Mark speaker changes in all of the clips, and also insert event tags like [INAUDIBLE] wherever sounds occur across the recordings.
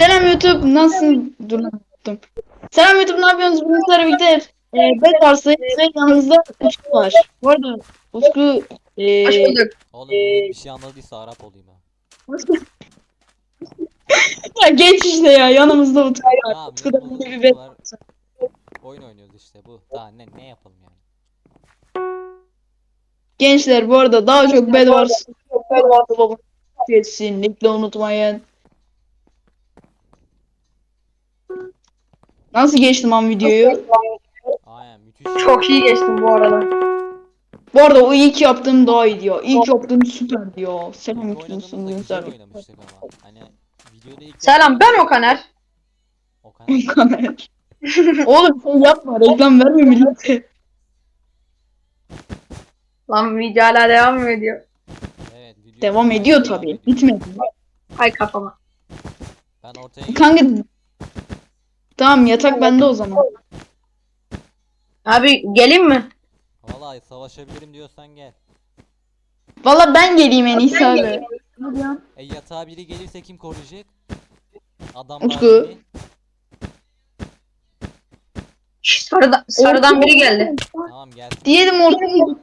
Speaker 1: Selam YouTube nasıl dur unuttum. Selam YouTube ne yapıyorsunuz? Bugün sizlerle birlikte e, Bed Wars'ı ve yanımızda Utku var. Bu arada Utku e,
Speaker 2: Hoş bulduk.
Speaker 3: Oğlum bir şey anladıysa Arap olayım ha.
Speaker 1: ya geç işte ya yanımızda Utku var.
Speaker 3: Tamam
Speaker 1: Utku da böyle bir
Speaker 3: var. Oyun oynuyoruz işte bu. Daha ne ne yapalım yani.
Speaker 1: Gençler bu arada daha çok Bed Wars Bed Wars'a babam kesinlikle unutmayın. Nasıl geçtim an videoyu?
Speaker 3: Aynen müthiş.
Speaker 2: Çok iyi geçtim bu arada.
Speaker 1: Bu arada o ilk yaptığım daha iyiydi ya. İlk yaptığım süperdi ya. Selam gençler?
Speaker 3: güzel oynamıştık ama. Hani videoda ilk
Speaker 2: Selam ben Okaner.
Speaker 3: Okan.
Speaker 1: Kamer. [LAUGHS] Oğlum sen yapma reklam verme millete.
Speaker 2: Lan video hala devam mı ediyor?
Speaker 3: Evet video
Speaker 1: Devam ediyor tabii. Bitmedi.
Speaker 2: Hay kafama.
Speaker 3: Ben ortaya
Speaker 1: Kanka Tamam yatak bende o zaman.
Speaker 2: Abi geleyim mi?
Speaker 3: Vallahi savaşabilirim diyorsan gel.
Speaker 1: Valla ben geleyim en iyisi abi.
Speaker 3: E yatağa biri gelirse kim koruyacak? Adamlar
Speaker 1: Utku.
Speaker 3: biri.
Speaker 2: Sarıda, sarıdan biri geldi.
Speaker 3: Tamam gelsin.
Speaker 1: Diyelim ortaya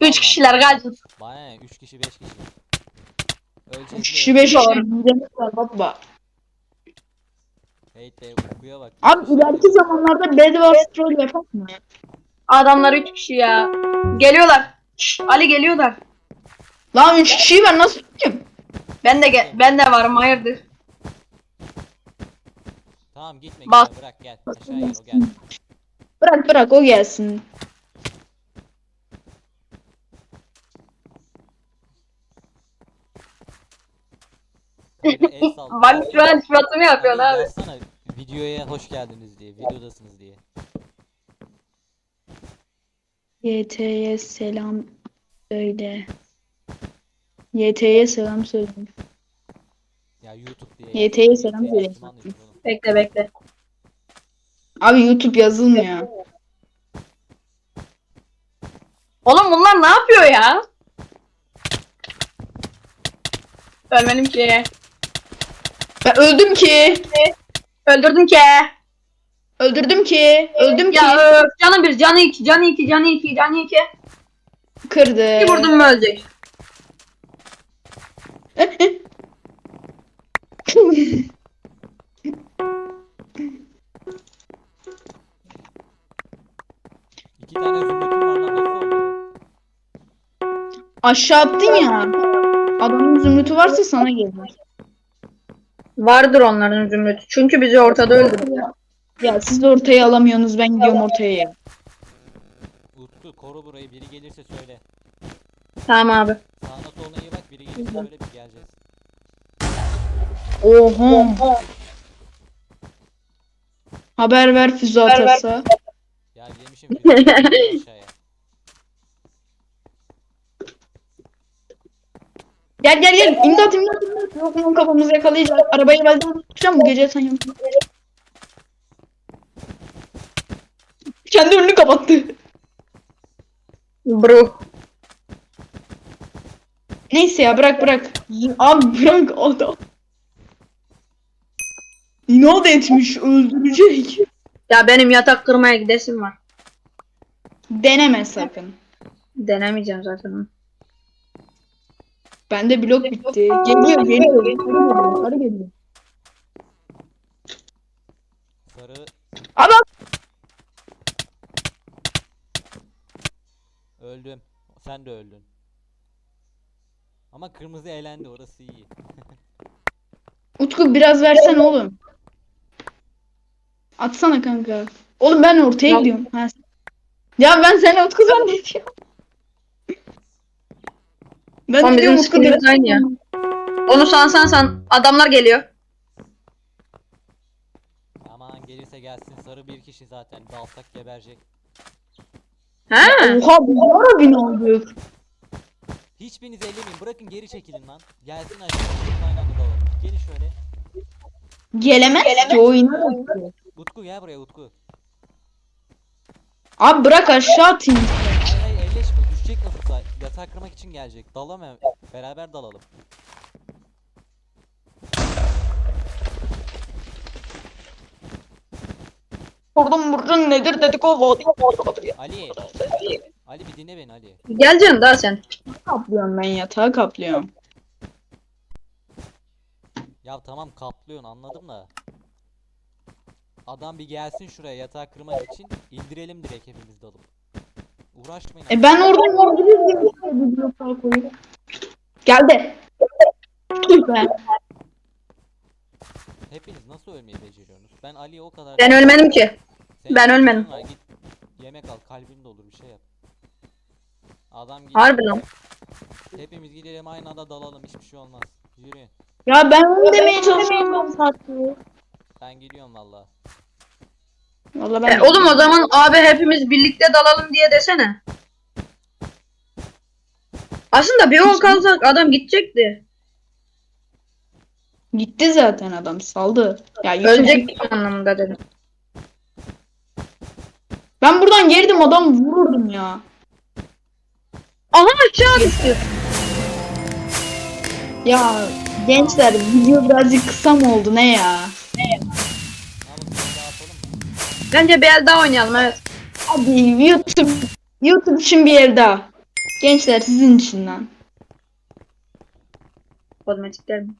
Speaker 2: Üç kişiler kaçın.
Speaker 3: Bana ne? 3 kişi 5 kişi. Öleceğiz.
Speaker 1: 3 kişi 5 kişi. Midemiz var baba.
Speaker 3: Hey de Utku'ya bak.
Speaker 1: Abi ileriki zamanlarda Bed Wars troll yapak mı?
Speaker 2: Adamlar üç kişi ya. Geliyorlar. Şş, Ali geliyorlar.
Speaker 1: Lan 3 kişiyi ben nasıl tutayım?
Speaker 2: Ben de gel ben de varım hayırdır.
Speaker 3: Tamam gitme
Speaker 2: Bas.
Speaker 3: gitme bırak gel. Aşağı gel o gelsin.
Speaker 1: Bırak bırak o gelsin.
Speaker 3: Sal.
Speaker 2: Bak şu an suratımı yapıyorsun abi.
Speaker 3: yazsana videoya hoş geldiniz diye. Videodasınız diye.
Speaker 1: YT'ye selam söyle. YT'ye selam söyle.
Speaker 3: Ya YouTube diye.
Speaker 1: YT'ye selam
Speaker 3: oğlum?
Speaker 2: Bekle bekle.
Speaker 1: Abi YouTube yazılmıyor.
Speaker 2: Oğlum bunlar ne yapıyor ya? Ölmedim ki.
Speaker 1: Ben öldüm ki.
Speaker 2: Öldürdüm ki.
Speaker 1: Öldürdüm ki. Öldüm ki.
Speaker 2: Ya öf, canı bir, canı iki, canı iki, canı iki, canı iki.
Speaker 1: Kırdı.
Speaker 2: Bir vurdum mu ölecek.
Speaker 3: İki tane zümrütüm var lan nasıl oldu?
Speaker 1: Aşağı attın ya. Adamın zümrütü varsa sana gelir.
Speaker 2: Vardır onların zümrütü. Çünkü bizi ortada öldürdü.
Speaker 1: Ya siz de ortaya alamıyorsunuz ben gidiyorum ortaya ya.
Speaker 3: Utku koru burayı biri gelirse söyle.
Speaker 2: Tamam abi.
Speaker 3: Sağına soluna iyi bak biri gelirse söyle bir geleceğiz.
Speaker 1: Oha. Haber ver füze atarsa.
Speaker 3: Ya yemişim aşağıya.
Speaker 1: Gel gel gel. İmdat imdat imdat. Yok mu kafamızı yakalayacak. Arabayı ben tutacağım bu gece sen yanımda. Kendi önünü kapattı.
Speaker 2: Bro.
Speaker 1: Neyse ya bırak bırak. Abi bırak adam. İnat etmiş öldürecek.
Speaker 2: Ya benim yatak kırmaya gidesim var.
Speaker 1: Deneme sakın.
Speaker 2: Denemeyeceğim zaten.
Speaker 1: Bende blok bitti. Geliyor geliyor. geliyor. Sarı geliyor.
Speaker 3: Sarı
Speaker 1: Adam.
Speaker 3: öldüm. Sen de öldün. Ama kırmızı elendi orası iyi. [LAUGHS]
Speaker 1: Utku biraz versen oğlum. Atsana kanka. Oğlum ben ortaya
Speaker 2: Ya-
Speaker 1: gidiyorum. Ha. Ya ben seni Utku zannediyorum. Ben
Speaker 2: Oğlum
Speaker 1: de
Speaker 2: bizim
Speaker 1: diyorum
Speaker 2: skinimiz aynı ya. Onu san san san. Adamlar geliyor.
Speaker 3: Aman gelirse gelsin sarı bir kişi zaten dalsak geberecek.
Speaker 2: He?
Speaker 1: Oha bu ara bin olduk.
Speaker 3: Hiçbiriniz ellemeyin bırakın geri çekilin lan. Gelsin anda dalalım. Gelin şöyle.
Speaker 1: Gelemez ki oyuna.
Speaker 3: Utku gel buraya Utku.
Speaker 1: Abi bırak aşağı atayım.
Speaker 3: Yatak kırmak için gelecek. Dalalım hemen. Beraber dalalım.
Speaker 1: Buradan buradan nedir dedik o
Speaker 3: Ali. Ali bir dinle beni Ali.
Speaker 2: Geleceksin daha sen.
Speaker 1: Kaplıyorum ben yatağı kaplıyorum.
Speaker 3: Ya tamam kaplıyorsun anladım da. Adam bir gelsin şuraya yatağı kırmak için indirelim direkt hepimiz dalıp. Uğraşmayın.
Speaker 1: E ben oradan vurabilirim. Geldi. Tüh be.
Speaker 3: Hepiniz nasıl ölmeyi beceriyorsunuz? Ben Ali'ye o kadar...
Speaker 2: Ben ölmedim ki.
Speaker 3: Senin
Speaker 2: ben ölmedim.
Speaker 3: var, Git yemek al kalbin de olur bir şey yap. Adam gidiyor.
Speaker 2: Harbi lan.
Speaker 3: Hepimiz gidelim aynı anda dalalım hiçbir şey olmaz. Yürüyün.
Speaker 1: Ya ben onu demeye çalışıyorum sattı.
Speaker 3: Ben gidiyorum valla.
Speaker 1: Valla
Speaker 2: E,
Speaker 1: ben
Speaker 2: oğlum o zaman abi hepimiz birlikte dalalım diye desene. Aslında bir on kalsak adam gidecekti.
Speaker 1: gitti zaten adam saldı. Ya
Speaker 2: Ölecek anlamında dedim.
Speaker 1: Ben buradan geldim adam vururdum ya.
Speaker 2: Aha aşağı düştü.
Speaker 1: Ya gençler video birazcık kısa mı oldu ne ya?
Speaker 3: Ne yapalım
Speaker 2: Bence bir el daha oynayalım evet.
Speaker 1: Hadi YouTube YouTube için bir yer daha. Gençler sizin için lan.
Speaker 2: Kozmetikler mi?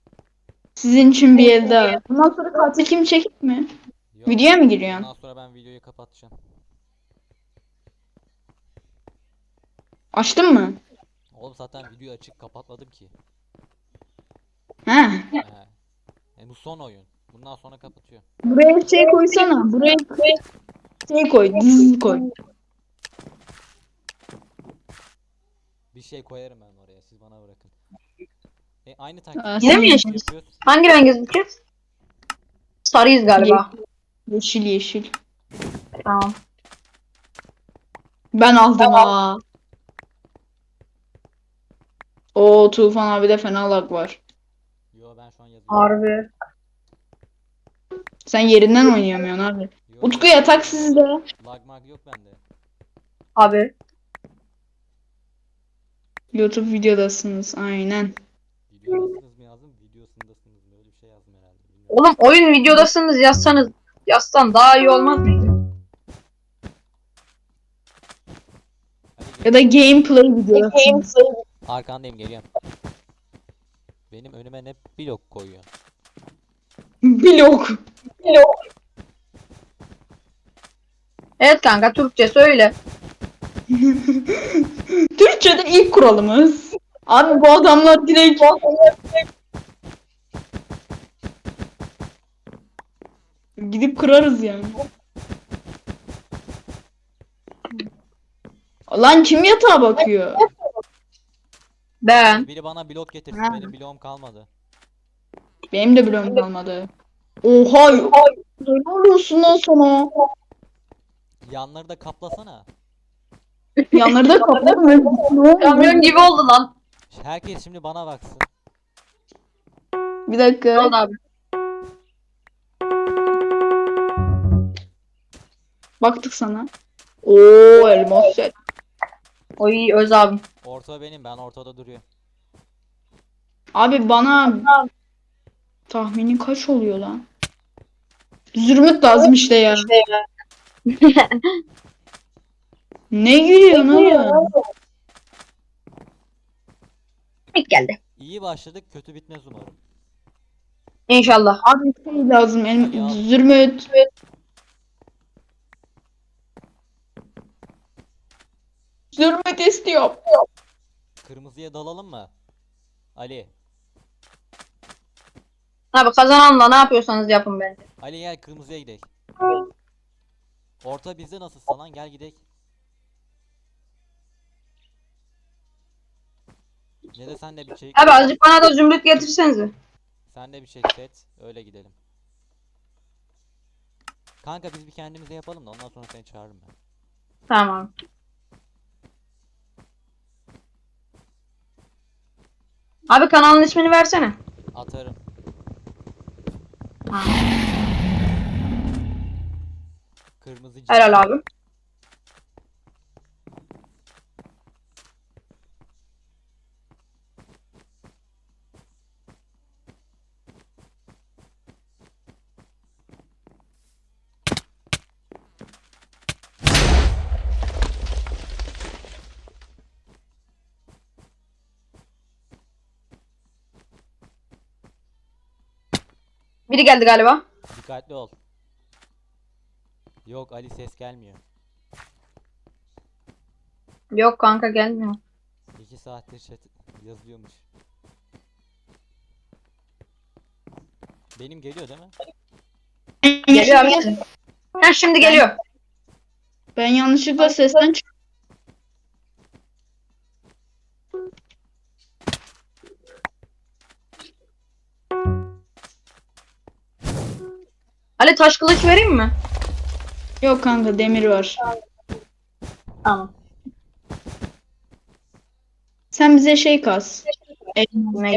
Speaker 1: Sizin için bir yer daha. Bundan sonra katil kim çekip mi?
Speaker 3: Yok.
Speaker 1: Videoya mı giriyorsun?
Speaker 3: Ondan sonra ben videoyu kapatacağım.
Speaker 1: Açtın mı?
Speaker 3: Oğlum zaten videoyu açık kapatmadım ki.
Speaker 1: He.
Speaker 3: He. E, bu son oyun. Bundan sonra kapatıyor.
Speaker 1: Buraya şey koysana. Buraya şey koy. Dizi koy.
Speaker 3: Bir şey koyarım ben oraya siz bana bırakın. E, aynı taktik.
Speaker 2: Yine mi
Speaker 3: yapıyoruz.
Speaker 2: yaşıyoruz? Hangi bu kez? Sarıyız galiba.
Speaker 1: Yeşil yeşil.
Speaker 2: Tamam.
Speaker 1: Ben aldım ha. O Tufan abi de fena lag var.
Speaker 3: Yo ben şu an yazıyorum.
Speaker 2: Harbi.
Speaker 1: Sen yerinden oynayamıyorsun abi.
Speaker 3: Yo,
Speaker 1: Utku yatak sizde.
Speaker 3: Lag mag yok bende.
Speaker 2: Abi.
Speaker 1: YouTube videodasınız aynen.
Speaker 3: Videodasınız mı yazdım? Videosundasınız mı? Öyle bir şey yazdım herhalde. Bilmiyorum.
Speaker 2: Oğlum oyun videodasınız yazsanız yazsan daha iyi olmaz mıydı?
Speaker 1: Ya da gameplay videodasınız.
Speaker 3: gel. Arkandayım geliyorum. Benim önüme ne blok koyuyor.
Speaker 1: Blok.
Speaker 2: Evet kanka Türkçe söyle. [LAUGHS]
Speaker 1: Türkçe'de ilk kuralımız. Abi bu adamlar direkt Gidip kırarız yani. Lan kim yatağa bakıyor?
Speaker 2: Ben.
Speaker 3: Biri bana blok getirsin. Benim bloğum kalmadı.
Speaker 1: Benim de bloğum kalmadı. Oha! Ne oluyorsun lan sana?
Speaker 3: Yanları da kaplasana.
Speaker 1: Yanları da. [LAUGHS] Ne oldu?
Speaker 2: Kamyon gibi oldu lan.
Speaker 3: Herkes şimdi bana baksın.
Speaker 1: Bir
Speaker 2: Ne
Speaker 1: dakika.
Speaker 2: oldu abi?
Speaker 1: Baktık sana. Oo elmas set.
Speaker 2: Oy Öz abi.
Speaker 3: Orta benim. Ben ortada duruyorum.
Speaker 1: Abi bana tahmini kaç oluyor lan? Zümrüt lazım işte ya. [LAUGHS] ne gülüyorsun oğlum?
Speaker 2: İlk geldi.
Speaker 3: İyi başladık. Kötü bitmez umarım.
Speaker 2: İnşallah.
Speaker 1: Abi şey lazım. El...
Speaker 3: Ya.
Speaker 1: Zümrüt. Zümrüt istiyorum.
Speaker 3: Kırmızıya dalalım mı? Ali.
Speaker 2: Abi kazananla ne yapıyorsanız yapın bence.
Speaker 3: Ali gel kırmızıya gidelim. Orta bizde nasıl salan gel gidelim. Ne de sen de bir çek.
Speaker 2: Abi azıcık bana da zümrüt getirsenize.
Speaker 3: Sen de bir çek set. Öyle gidelim. Kanka biz bir kendimize yapalım da ondan sonra seni çağırırım ben.
Speaker 2: Tamam. Abi kanalın ismini versene.
Speaker 3: Atarım. Kırmızı
Speaker 2: Helal abi. Biri geldi galiba.
Speaker 3: Dikkatli ol. Yok Ali ses gelmiyor.
Speaker 2: Yok kanka gelmiyor.
Speaker 3: 2 saattir chat yazıyormuş. Benim geliyor değil mi?
Speaker 2: Geliyor abi. Ha şimdi geliyor.
Speaker 1: Ben yanlışlıkla sesten çık.
Speaker 2: Ali taş kılıç vereyim mi?
Speaker 1: Yok kanka demir var.
Speaker 2: Tamam.
Speaker 1: Sen bize şey kas.
Speaker 2: Ne?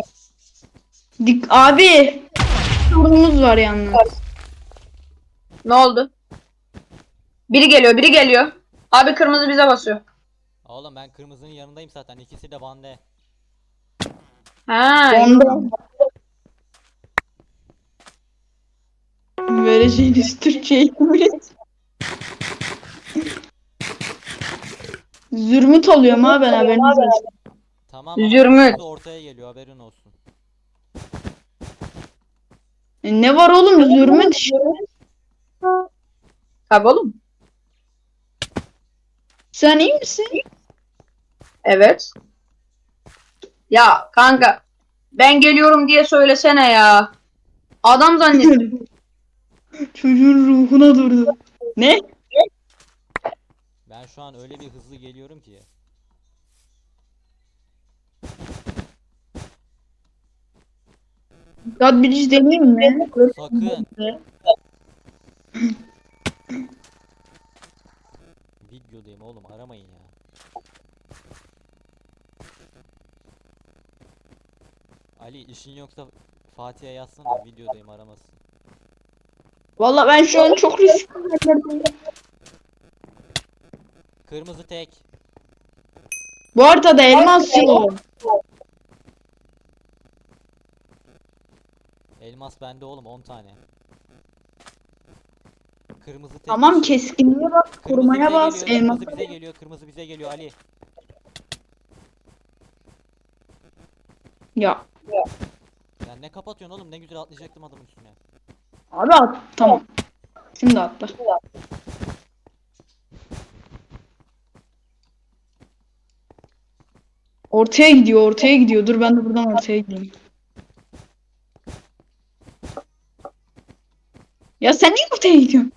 Speaker 1: Dik abi. Sorunumuz var yalnız.
Speaker 2: Ne oldu? Biri geliyor, biri geliyor. Abi kırmızı bize basıyor.
Speaker 3: Oğlum ben kırmızının yanındayım zaten. İkisi de bende.
Speaker 2: Ha.
Speaker 1: Ondan. Vereceğiniz Türkçe eğitimi. Zürmüt oluyorum ha ben haberiniz olsun.
Speaker 3: Tamam. ama
Speaker 2: Zürmüt.
Speaker 3: ortaya geliyor haberin olsun.
Speaker 1: E, ne var oğlum zürmüt işte.
Speaker 2: Tabii oğlum.
Speaker 1: Sen iyi misin?
Speaker 2: Evet. Ya kanka ben geliyorum diye söylesene ya. Adam zannettim. [LAUGHS]
Speaker 1: Çocuğun ruhuna durdu. Ne?
Speaker 3: Ben şu an öyle bir hızlı geliyorum ki.
Speaker 1: God Bridge deneyeyim mi?
Speaker 3: Sakın. Videodayım oğlum aramayın ya. Ali işin yoksa Fatih'e yazsana videodayım aramasın.
Speaker 1: Valla ben şu an çok riskli.
Speaker 3: Kırmızı tek.
Speaker 1: Bu haritada elmas yok.
Speaker 3: Elmas bende oğlum 10 tane. Kırmızı tek.
Speaker 1: Tamam keskinliğe bak,
Speaker 3: Kırmızı
Speaker 1: korumaya
Speaker 3: bize
Speaker 1: bas,
Speaker 3: geliyor,
Speaker 1: elmas.
Speaker 3: Kırmızı bize geliyor, kırmızı bize geliyor Ali.
Speaker 1: Ya
Speaker 3: Ya ne kapatıyorsun oğlum? Ne güzel atlayacaktım adamın üstüne.
Speaker 1: Abi at tamam. Şimdi atla. Ortaya gidiyor, ortaya gidiyor. Dur ben de buradan ortaya gideyim. Ya sen niye ortaya gidiyorsun?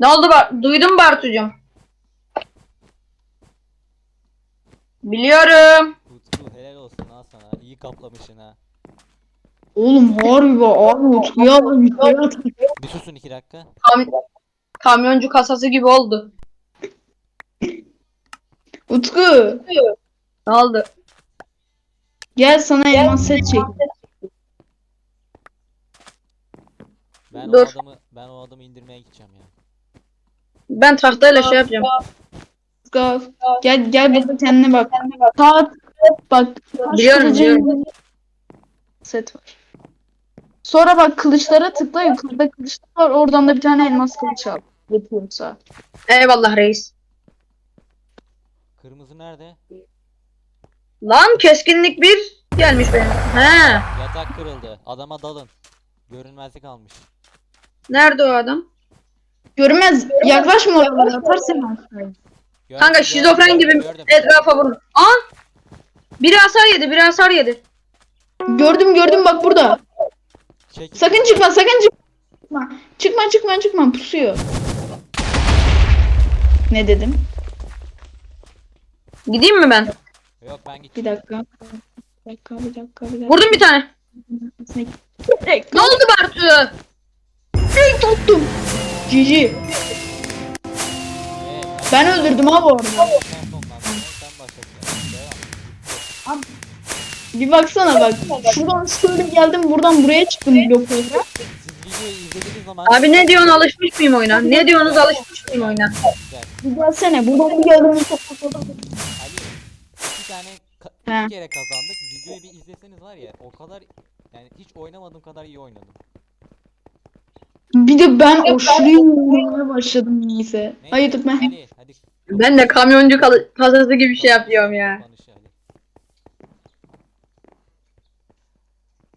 Speaker 2: ne oldu Bar Duydun Bartucuğum. Biliyorum.
Speaker 3: Utku helal olsun ha sana. İyi kaplamışsın ha.
Speaker 1: Oğlum harbi be abi Utku'ya bak.
Speaker 3: Bir susun iki dakika.
Speaker 2: Kam- kamyoncu kasası gibi oldu.
Speaker 1: Utku
Speaker 2: Ne oldu?
Speaker 1: gel sana elmas set çek.
Speaker 3: Ben o
Speaker 2: Dur.
Speaker 3: adamı ben o adamı indirmeye gideceğim ya.
Speaker 2: Ben tahtayla şey yapacağım.
Speaker 1: Gel gel gel burada kendine bak. Saat bak.
Speaker 2: Biliyorum, biliyorum.
Speaker 1: Set var. Sonra bak kılıçlara tıkla yukarıda kılıçlar var oradan da bir tane elmas kılıç al. Yapıyorsa.
Speaker 2: Eyvallah reis.
Speaker 3: Kırmızı nerede?
Speaker 2: Lan keskinlik bir gelmiş benim. He.
Speaker 3: Yatak kırıldı. Adama dalın. Görünmezlik almış.
Speaker 2: Nerede o adam?
Speaker 1: Görmez. Yaklaşma oralara atar seni aşağıya.
Speaker 3: Gördüm,
Speaker 2: Kanka
Speaker 3: gördüm,
Speaker 2: şizofren
Speaker 3: gördüm,
Speaker 2: gibi
Speaker 3: gördüm.
Speaker 2: etrafa vurun. Aa! Biri hasar yedi, biri hasar yedi.
Speaker 1: Gördüm gördüm bak burada.
Speaker 3: Çekil.
Speaker 1: Sakın çıkma sakın çıkma. Çıkma çıkma çıkma pusuyor. Ne dedim?
Speaker 2: Gideyim mi ben?
Speaker 3: Yok ben.
Speaker 1: Bir dakika. Bir dakika bir dakika bir dakika.
Speaker 2: Vurdum bir tane.
Speaker 1: Direkt
Speaker 2: Ne oldu Bartu?
Speaker 1: direkt tuttum. Cici. Ben öldürdüm
Speaker 3: sen sen başlasın. Devam.
Speaker 1: Bir baksana bak. Şuradan şöyle geldim buradan buraya çıktım bloklara.
Speaker 3: Siz videoyu izlediğiniz zaman
Speaker 2: Abi ne diyorsun alışmış mıyım oyuna? Ne diyorsunuz alışmış mıyım oyuna?
Speaker 1: Bir gelsene buradan bir geldim.
Speaker 3: Ali iki tane ka-
Speaker 1: He.
Speaker 3: iki kere kazandık. Videoyu bir izleseniz var ya o kadar yani hiç oynamadığım kadar iyi oynadım.
Speaker 1: Bir de ben o oynamaya başladım niyeyse.
Speaker 3: Neyse,
Speaker 1: Hayır ben.
Speaker 3: Ali hadi.
Speaker 2: Ben de kamyoncu kasası gibi şey yapıyorum ya.
Speaker 3: Konuşu Ali.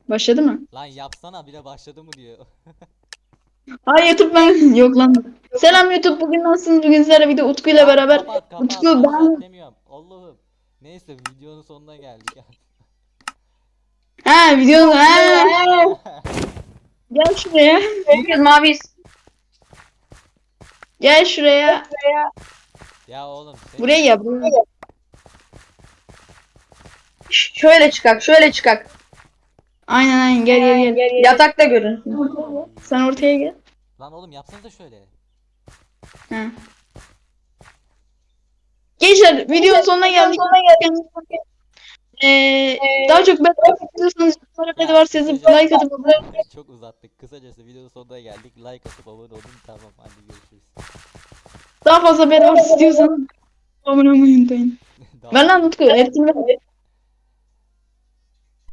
Speaker 1: Başladı mı?
Speaker 3: Lan yapsana bile başladı mı diyor. [LAUGHS]
Speaker 1: Hayır YouTube ben yok lan. Selam YouTube bugün nasılsınız? Bugün sizlerle video Utku ile beraber
Speaker 3: Kapat kapat.
Speaker 1: Utku
Speaker 3: ben...
Speaker 1: ben
Speaker 3: demiyorum. Allah'ım. Neyse videonun sonuna geldik.
Speaker 1: ha video ha gel şuraya.
Speaker 2: Herkes maviyiz.
Speaker 1: Gel şuraya.
Speaker 3: ya oğlum. Sen...
Speaker 1: Buraya ya buraya.
Speaker 2: Şöyle çıkak, şöyle çıkak.
Speaker 1: Aynen aynen gel gel gel.
Speaker 2: Yatakta görün. [LAUGHS]
Speaker 1: Sen ortaya gel.
Speaker 3: Lan oğlum yapsanıza şöyle.
Speaker 1: Ha. Gençler videonun sonuna geldik. Ee, daha çok bedava istiyorsanız yorumlara varsa yazıp like atıp abone olun.
Speaker 3: Çok uzattık. Kısacası videonun sonuna geldik. Like atıp abone olun. Tamam hadi görüşürüz.
Speaker 1: Daha fazla bedava istiyorsanız [LAUGHS] abone olmayı unutmayın. Ver lan Utku etkinlik.